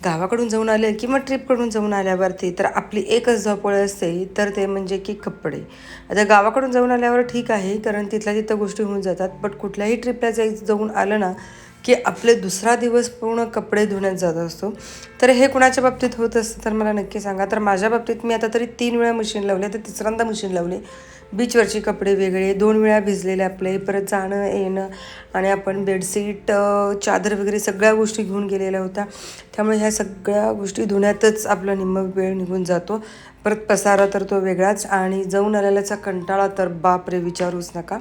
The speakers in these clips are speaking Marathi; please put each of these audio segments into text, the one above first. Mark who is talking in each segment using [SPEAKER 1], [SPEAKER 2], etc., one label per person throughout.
[SPEAKER 1] गावाकडून जाऊन आले किंवा ट्रिपकडून जाऊन आल्यावरती तर आपली एकच धावपळ असते तर ते म्हणजे की कपडे. आता गावाकडून जाऊन आल्यावर ठीक आहे कारण तिथल्या तिथं गोष्टी होऊन जातात बट कुठल्याही ट्रिपला जाई जाऊन आलं ना की आपले दुसरा दिवस पूर्ण कपडे धुण्यात जात असतो. तर हे कुणाच्या बाबतीत होत असतं तर मला नक्की सांगा. तर माझ्या बाबतीत मी आता तरी तीन वेळा मशीन लावले तर तिसऱ्यांदा मशीन लावले. बीचवरचे कपडे वेगळे दोन वेळा भिजलेले आपले परत जाणं येणं आणि आपण बेडशीट चादर वगैरे सगळ्या गोष्टी घेऊन गेलेल्या होत्या. त्यामुळे ह्या सगळ्या गोष्टी धुण्यातच आपला निम्म वेळ निघून जातो. परत पसारा तर तो वेगळाच आणि जाऊन आलेल्याचा कंटाळा तर बाप रे विचारूच नका.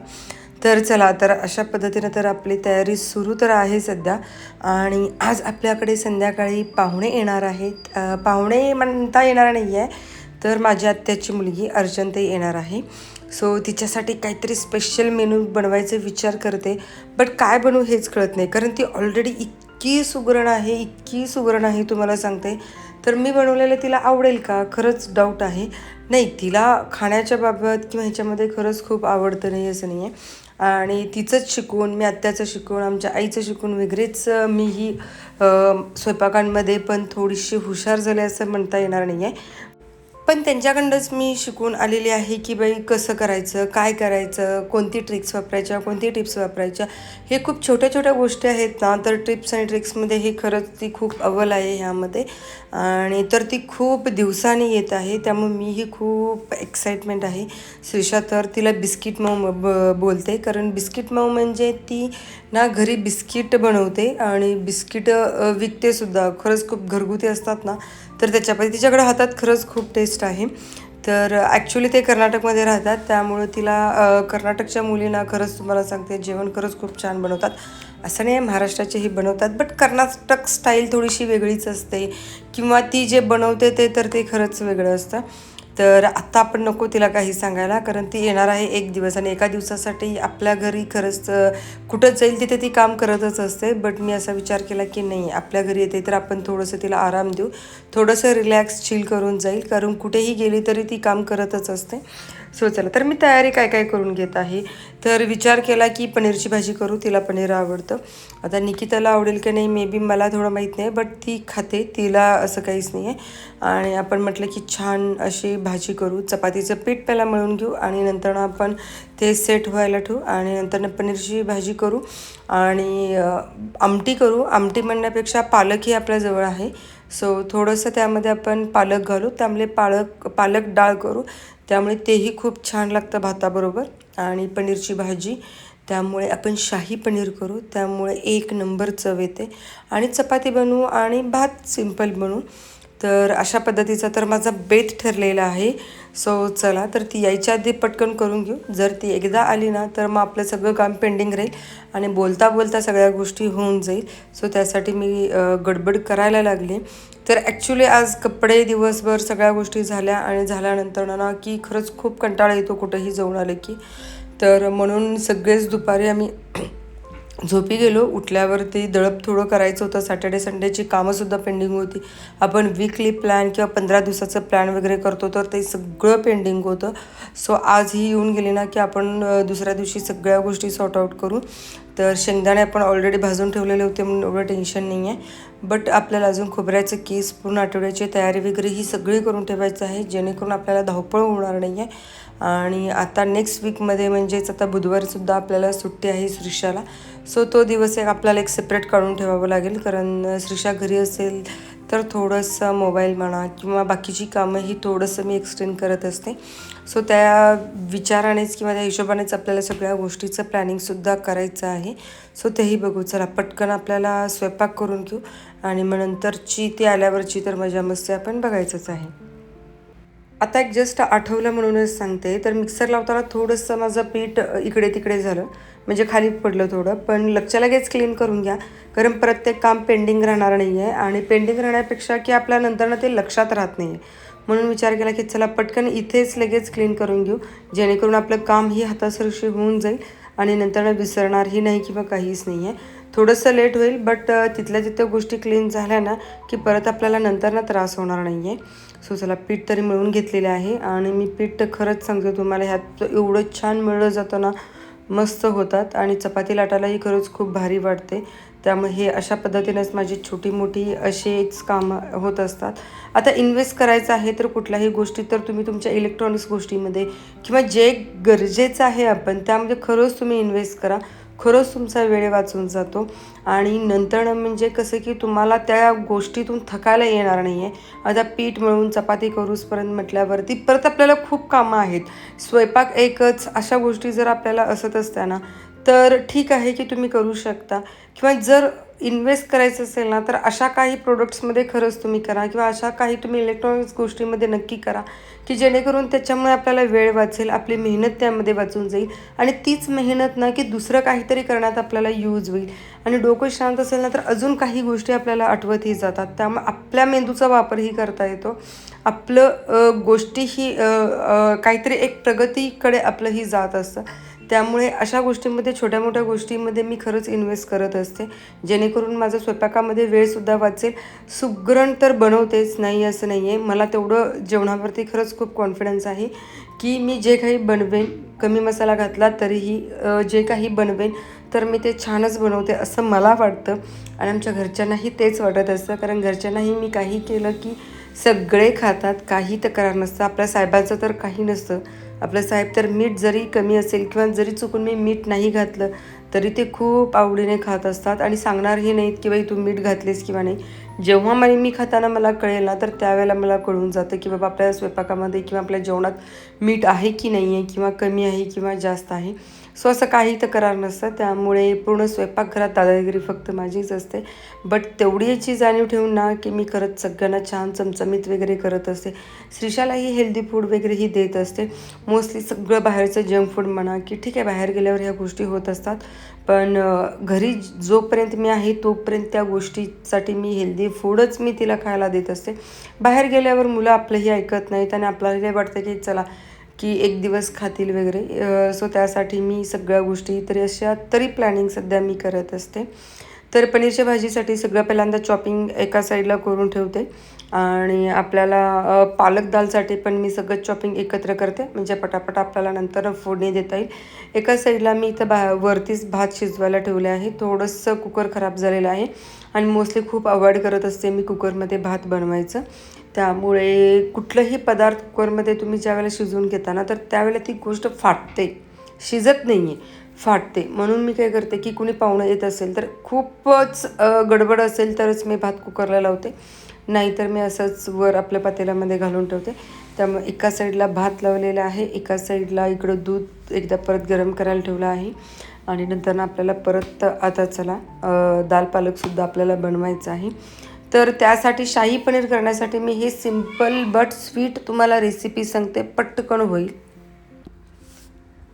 [SPEAKER 1] तर चला तर अशा पद्धतीनं तर आपली तयारी सुरू तर आहे सध्या. आणि आज आपल्याकडे संध्याकाळी पाहुणे येणार आहेत. पाहुणे म्हणता येणार नाही आहे तर माझ्या आत्याची मुलगी अर्जंतही येणार आहे. सो तिच्यासाठी काहीतरी स्पेशल मेनू बनवायचा विचार करते. बट काय बनवू हेच कळत नाही कारण ती ऑलरेडी इतकी सुगरण आहे इतकी सुगरण आहे तुम्हाला सांगते. तर मी बनवलेलं तिला आवडेल का? खरंच डाऊट आहे. नाही तिला खाण्याच्या बाबत किंवा ह्याच्यामध्ये खरंच खूप आवडतं नाही असं नाही आहे आणि तिचंच शिकून मी आत्याचं शिकून आमच्या आईचं शिकून वगैरेच मी ही स्वयंपाकांमध्ये पण थोडीशी हुशार झाले असं म्हणता येणार नाही आहे पण त्यांच्याकडंच मी शिकून आलेली आहे की बाई कसं करायचं काय करायचं कोणती ट्रिक्स वापरायच्या कोणती टिप्स वापरायच्या हे खूप छोट्या छोट्या गोष्टी आहेत ना. तर टिप्स आणि ट्रिक्समध्ये हे खरंच ती खूप अव्वल आहे ह्यामध्ये. आणि तर ती खूप दिवसांनी येत आहे त्यामुळे मीही खूप एक्साइटमेंट आहे. श्रीषा तर तिला बिस्किट मऊ ब बोलते. कारण बिस्किट मऊ म्हणजे ती ना घरी बिस्किट बनवते आणि बिस्किट विकतेसुद्धा खरंच खूप घरगुती असतात ना तर त्याच्यामध्ये तिच्याकडे हातात खरंच खूप टेस्ट आहे. तर ॲक्च्युली ते कर्नाटकमध्ये राहतात. त्यामुळं तिला कर्नाटकच्या मुलींना खरंच तुम्हाला सांगते जेवण खरंच खूप छान बनवतात. असं नाही महाराष्ट्राचेही बनवतात बट कर्नाटक स्टाईल थोडीशी वेगळीच असते. किंवा ती जे बनवते ते तर ते खरंच वेगळं असतं. तर आत्ता आपण नको तिला काही सांगायला कारण ती येणार आहे एक दिवस आणि एका दिवसासाठी आपल्या घरी खरंच कुठंच कुठं जाईल तिथे ती काम करतच असते. बट मी असा विचार केला की नाही आपल्या घरी येते तर आपण थोडंसं तिला आराम देऊ. थोडंसं रिलॅक्स चिल करून जाईल. कारण कुठेही गेली तरी ती काम करतच असते. सो चला तर मी तयारी काय काय करून घेत आहे. तर विचार केला की पनीरची भाजी करू तिला पनीर आवडतं. आता निकिताला आवडेल की नाही मे बी मला थोडं माहीत नाही बट ती खाते तिला असं काहीच नाही आहे आणि आपण म्हटलं की छान अशी भाजी करू चपातीचं पीठ पहिला मळून घेऊ आणि नंतर आपण ते सेट व्हायला ठेवू आणि नंतर पनीरची भाजी करू. आणि आमटी करू. आमटी म्हणण्यापेक्षा पालकही आपल्याजवळ आहे. सो थोडंसं त्यामध्ये आपण पालक घालू. त्यामुळे पालक पालक डाळ करू. त्यामुळे तेही खूप छान लागतं भाताबरोबर. आणि पनीरची भाजी. त्यामुळे आपण शाही पनीर करू. त्यामुळे एक नंबर चव येते. आणि चपाती बनवू आणि भात सिंपल बनवू. तर अशा पद्धतीचा तर माझा बेत ठरलेला आहे. सो चला तर ती यायच्या आधी पटकन करून घेऊ. जर ती एकदा आली ना तर मग आपलं सगळं काम पेंडिंग राहील आणि बोलता बोलता सगळ्या गोष्टी होऊन जाईल. सो त्यासाठी मी गडबड करायला लागले. तर ॲक्च्युली आज कपडे दिवसभर सगळ्या गोष्टी झाल्या आणि झाल्यानंतर ना की खरंच खूप कंटाळा येतो कुठंही जाऊन आलं की. तर म्हणून सगळेच दुपारी आम्ही झोपी गेलो उठल्यावरती दळप थोडं करायचं होतं. सॅटर्डे संडेची कामंसुद्धा पेंडिंग होती. आपण वीकली प्लॅन किंवा पंधरा दिवसाचं प्लॅन वगैरे करतो तर ते सगळं पेंडिंग होतं. सो आज ही येऊन गेली ना की आपण दुसऱ्या दिवशी सगळ्या गोष्टी सॉर्ट आऊट करू. तर शेंगदाणे आपण ऑलरेडी भाजून ठेवलेले होते म्हणून एवढं टेन्शन नाही आहे बट आपल्याला अजून खोबऱ्याचं केस पूर्ण आठवड्याची तयारी वगैरे ही सगळी करून ठेवायचं आहे जेणेकरून आपल्याला धावपळ होणार नाही आहे आणि आता नेक्स्ट वीकमध्ये म्हणजेच आता बुधवारसुद्धा आपल्याला सुट्टी आहे श्रीषाला. सो तो दिवस एक आपल्याला एक सेपरेट काढून ठेवावं लागेल. कारण श्रीषा घरी असेल तर थोडंसं मोबाईल म्हणा किंवा बाकीची कामं ही थोडंसं मी एक्सटेंड करत असते. सो त्या विचारानेच किंवा त्या हिशोबानेच आपल्याला सगळ्या गोष्टीचं प्लॅनिंगसुद्धा करायचं आहे. सो तेही बघू. चला पटकन आपल्याला स्वयंपाक करून घेऊ. आणि मग नंतरची ती आल्यावरची तर मजा मस्ती आपण बघायचंच आहे. आता एक जस्ट आठवलं म्हणूनच सांगते. तर मिक्सर लावताना थोडंसं माझं पीठ इकडे तिकडे झालं. म्हणजे खाली पडलं थोडं. पण लक्षात लगेच क्लीन करून घ्या. कारण प्रत्येक काम पेंडिंग राहणार नाही आहे आणि पेंडिंग राहण्यापेक्षा की आपल्या नंतरनं ते लक्षात राहत नाही आहे म्हणून विचार केला की चला पटकन इथेच लगेच क्लीन करून घेऊ. जेणेकरून आपलं काम ही हातासरशी होऊन जाईल. आणि नंतरनं विसरणारही नाही किंवा काहीच नाही आहे थोडंसं लेट होईल बट तिथल्या तिथं गोष्टी क्लीन झाल्या ना की परत आपल्याला नंतरनं त्रास होणार नाही आहे सो चला पीठ तरी मिळून घेतलेले आहे. आणि मी पीठ खरंच सांगते तुम्हाला ह्यात एवढं छान मिळलं जातं ना मस्त होतात. आणि चपाती लाटायलाही खरंच खूप भारी वाटते. त्यामुळे हे अशा पद्धतीनेच माझी छोटी मोठी असेच कामं होत असतात. आता इन्व्हेस्ट करायचं आहे तर कुठल्याही गोष्टी तर तुम्ही तुमच्या इलेक्ट्रॉनिक्स गोष्टीमध्ये किंवा जे गरजेचं आहे आपण त्यामध्ये खरंच तुम्ही इन्व्हेस्ट करा. खरंच तुमचा वेळ वाचून जातो. आणि नंतर म्हणजे कसं की तुम्हाला त्या गोष्टीतून थकायला येणार नाही आहे आता पीठ मिळून चपाती करूसपर्यंत म्हटल्यावरती परत आपल्याला खूप कामं आहेत. स्वयंपाक एकच अशा गोष्टी जर आपल्याला असत असत्या ना तर ठीक आहे की तुम्ही करू शकता. किंवा जर इन्व्हेस्ट करायचं असेल ना तर अशा काही प्रोडक्ट्समध्ये खरंच तुम्ही करा किंवा अशा काही तुम्ही इलेक्ट्रॉनिक्स गोष्टीमध्ये नक्की करा की जेणेकरून त्याच्यामुळे आपल्याला वेळ वाचेल आपली मेहनत त्यामध्ये वाचून जाईल आणि तीच मेहनत ना की दुसरं काहीतरी करण्यात आपल्याला यूज होईल. आणि डोकं शांत असेल ना तर अजून काही गोष्टी आपल्याला आठवतही जातात. त्यामुळे आपल्या मेंदूचा वापरही करता येतो. आपलं गोष्टीही काहीतरी एक प्रगतीकडे आपलंही जात असतं. त्यामुळे अशा गोष्टींमध्ये छोट्या मोठ्या गोष्टींमध्ये मी खरंच इन्व्हेस्ट करत असते. जेणेकरून माझा स्वयंपाकामध्ये वेळसुद्धा वाचेल. सुगरण तर बनवतेच नाही असं नाही आहे मला तेवढं जेवणावरती खरंच खूप कॉन्फिडन्स आहे की मी जे काही बनवेन कमी मसाला घातला तरीही जे काही बनवेन तर मी ते छानच बनवते असं मला वाटतं. आणि आमच्या घरच्यांनाही तेच वाटत असतं. कारण घरच्यांनाही मी काही केलं की सगळे खातात काही तक्रार नसतं आपल्या साहेबांचं तर काही नसतं. आपलं साहेब तर मीठ जरी कमी असेल किंवा जरी चुकून मी मीठ नाही घातलं तरी ते खूप आवडीने खात असतात आणि सांगणारही नाहीत की बाई तू मीठ घातलेस किंवा नाही. जेव्हा मला मी खाताना मला कळेल ना तर त्यावेळेला मला कळून जातं की बाबा आपल्या स्वयंपाकामध्ये किंवा आपल्या जेवणात मीठ आहे की नाही आहे किंवा कमी आहे किंवा जास्त आहे. सो असं काही तक्रार नसतं. त्यामुळे पूर्ण स्वयंपाकघरात दादागिरी फक्त माझीच असते. बट तेवढी याची जाणीव ठेवून ना की मी करत सगळ्यांना छान चमचमीत वगैरे करत असते. श्रीशालाही हेल्दी फूड वगैरेही देत असते. मोस्टली सगळं बाहेरचं जंक फूड म्हणा की ठीक आहे बाहेर गेल्यावर ह्या गोष्टी होत असतात. पण घरी जोपर्यंत मी आहे तोपर्यंत त्या गोष्टीसाठी मी हेल्दी फूडच मी तिला खायला देत असते. बाहेर गेल्यावर मुलं आपलंही ऐकत नाहीत आणि आपल्याला वाटतं की चला की एक दिवस खातील वगैरे. सो त्यासाठी मी सगळ्या गोष्टी तरी अशा तरी प्लॅनिंग सध्या मी करत असते. तर पनीरच्या भाजीसाठी सगळं पहिल्यांदा चॉपिंग एका साईडला करून ठेवते. आणि आपल्याला पालक दालसाठी पण मी सगळं चॉपिंग एकत्र करते. म्हणजे पटापट आपल्याला नंतर फोडणी देता येईल. एका साईडला मी इथं भा वरतीच भात शिजवायला ठेवले आहे. थोडंसं कुकर खराब झालेलं आहे. आणि मोस्टली खूप अवॉइड करत असते मी कुकरमध्ये भात बनवायचं. त्यामुळे कुठलंही पदार्थ कुकरमध्ये तुम्ही ज्यावेळेला शिजवून घेता ना तर त्यावेळेला ती गोष्ट फाटते. शिजत नाही आहे फाटते. म्हणून मी काय करते की कुणी पाहुणं येत असेल तर खूपच गडबड असेल तरच मी भात कुकरला लावते. नाहीतर मी असंच वर आपल्या पातेल्यामध्ये घालून ठेवते. त्यामुळे एका साईडला भात लावलेला आहे एका साईडला इकडं दूध एकदा परत गरम करायला ठेवलं आहे. आणि नंतर ना आपल्याला परत आता चला दाल पालकसुद्धा आपल्याला बनवायचं आहे. तर त्यासाठी शाही पनीर करण्यासाठी मी हे सिंपल बट स्वीट तुम्हाला रेसिपी सांगते पटकन होईल.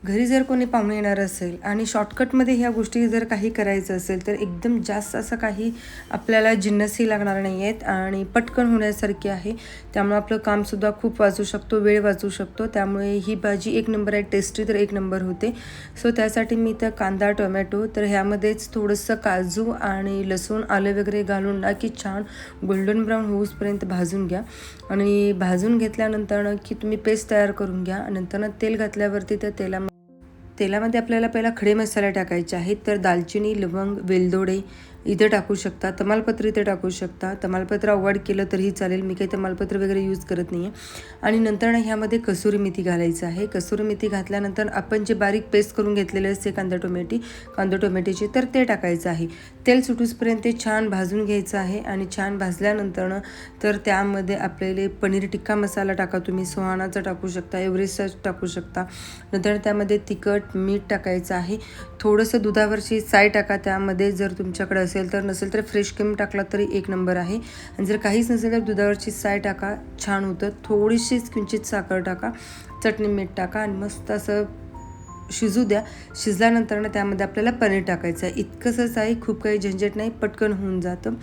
[SPEAKER 1] घरी जर कोणी पाहुणे येणार असेल आणि शॉर्टकटमध्ये ह्या गोष्टी जर काही करायचं असेल तर एकदम जास्त असं काही आपल्याला जिन्नसही लागणार नाही आहेत आणि पटकन होण्यासारखी आहे. त्यामुळे आपलं कामसुद्धा खूप वाचू शकतो वेळ वाचू शकतो. त्यामुळे ही भाजी एक नंबर आहे टेस्टी तर एक नंबर होते. सो त्यासाठी मी तर कांदा टोमॅटो तर ह्यामध्येच थोडंसं काजू आणि लसूण आलं वगैरे घालून ना की छान गोल्डन ब्राऊन होऊसपर्यंत भाजून घ्या. आणि भाजून घेतल्यानंतर की तुम्ही पेस्ट तयार करून घ्या. नंतर तेल घातल्यावरती त्या तेला तेलामध्ये आपल्याला पहिला खडे मसाले टाकायचे आहेत तर दालचिनी लवंग वेलदोडे इथे टाकू शकता तमालपत्र इथे टाकू शकता. तमालपत्र अवॉइड केलं तरीही चालेल. मी काही तमालपत्र वगैरे यूज करत नाही आहे आणि नंतर ह्यामध्ये कसुरी मेथी घालायचं आहे. कसुरी मेथी घातल्यानंतर आपण जे बारीक पेस्ट करून घेतलेले असते कांदा टोमॅटी कांदा टोमॅटीची तर ते टाकायचं आहे. तेल सुटूसपर्यंत ते छान भाजून घ्यायचं आहे. आणि छान भाजल्यानंतर तर त्यामध्ये आपल्याला पनीर टिक्का मसाला टाका तुम्ही. सोहानाचा टाकू शकता एव्हरेस्टचा टाकू शकता. नंतर त्यामध्ये तिखट मीठ टाकायचं आहे. थोडंसं दुधावरची साय टाका. त्यामध्ये जर तुमच्याकडे असेल तर नसेल तर फ्रेश क्रीम टाकला तरी एक नंबर आहे. आणि जर काहीच नसेल तर दुधावरची साय टाका छान होतं. थोडीशीच किंचित साखर टाका चटणी मीठ टाका आणि मस्त असं शिजू द्या. शिजल्यानंतर ना त्यामध्ये आपल्याला पनीर टाकायचं आहे. इतकंसंच आहे खूप काही झंझट नाही पटकन होऊन जातं.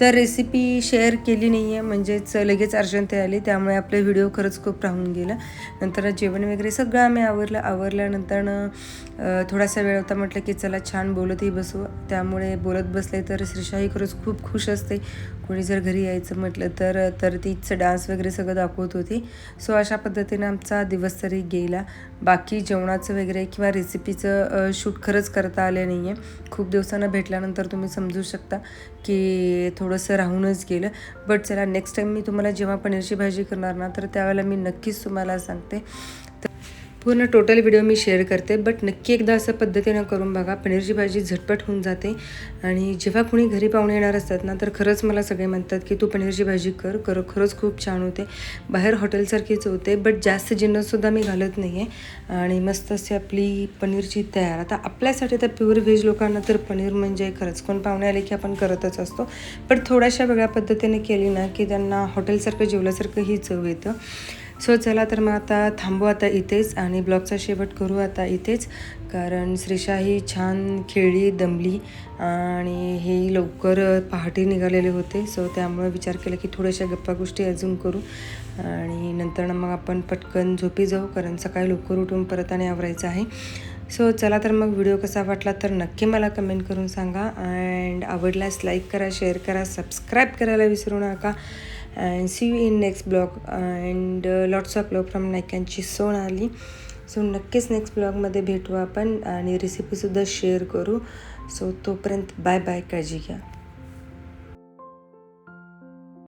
[SPEAKER 1] तर रेसिपी शेअर केली नाही आहे म्हणजेच लगेच अर्जंट आली त्यामुळे आपला व्हिडिओ खरंच खूप राहून गेला. नंतर जेवण वगैरे सगळं आम्ही आवरलं आवरल्यानंतर थोडासा वेळ होता म्हटलं की चला छान बोलतही बसू. त्यामुळे बोलत बसले तर श्रीशाही खरंच खूप खुश असते. कोणी जर घरी यायचं म्हटलं तर तर तीच डान्स वगैरे सगळं दाखवत होती. सो अशा पद्धतीनं आमचा दिवस तरी गेला. बाकी जेवणाचं वगैरे किंवा रेसिपीचं शूट खरंच करता आले नाही आहे खूप दिवसानं भेटल्यानंतर तुम्ही समजू शकता की थोडंसं राहूनच गेलं. बट चला नेक्स्ट टाईम मी तुम्हाला जेव्हा पनीरची भाजी करणार ना तर त्यावेळेला मी नक्कीच तुम्हाला सांगते. पूर्ण टोटल व्हिडिओ मी शेअर करते बट नक्की एकदा असं पद्धतीनं करून बघा. पनीरची भाजी झटपट होऊन जाते. आणि जेव्हा कुणी घरी पाहुणे येणार असतात ना तर खरंच मला सगळे म्हणतात की तू पनीरची भाजी कर कर खरंच खूप छान होते. बाहेर हॉटेलसारखीच होते बट जास्त जिन्नससुद्धा मी घालत नाही आहे आणि मस्त अशी आपली पनीरची तयार. आता आपल्यासाठी तर प्युअर व्हेज लोकांना तर पनीर म्हणजे खरंच कोण पाहुणे आले की आपण करतच असतो. पण थोड्याशा वेगळ्या पद्धतीने केली ना की त्यांना हॉटेलसारखं जेवल्यासारखं ही चव येतं. सो चला तर मग आता थांबू आता इथेच आणि ब्लॉगचा शेवट करू आता इथेच. कारण श्रीषा ही छान खेळली दमली आणि हे लवकर पहाटे निघालेले होते. सो त्यामुळे विचार केला की थोड्याशा गप्पा गोष्टी अजून करू आणि नंतर मग आपण पटकन झोपी जाऊ कारण सकाळी लवकर उठून परत आणि आवरायचं आहे. सो चला तर मग व्हिडिओ कसा वाटला तर नक्की मला कमेंट करून सांगा. अँड आवडल्यास लाईक करा शेअर करा सबस्क्राईब करायला विसरू नका. And see you in next blog and lots of love from नायकांची सोन आली सो नक्कीच नेक्स्ट ब्लॉगमध्ये भेटू आपण. आणि रेसिपीसुद्धा शेअर करू. सो तोपर्यंत बाय बाय काळजी घ्या.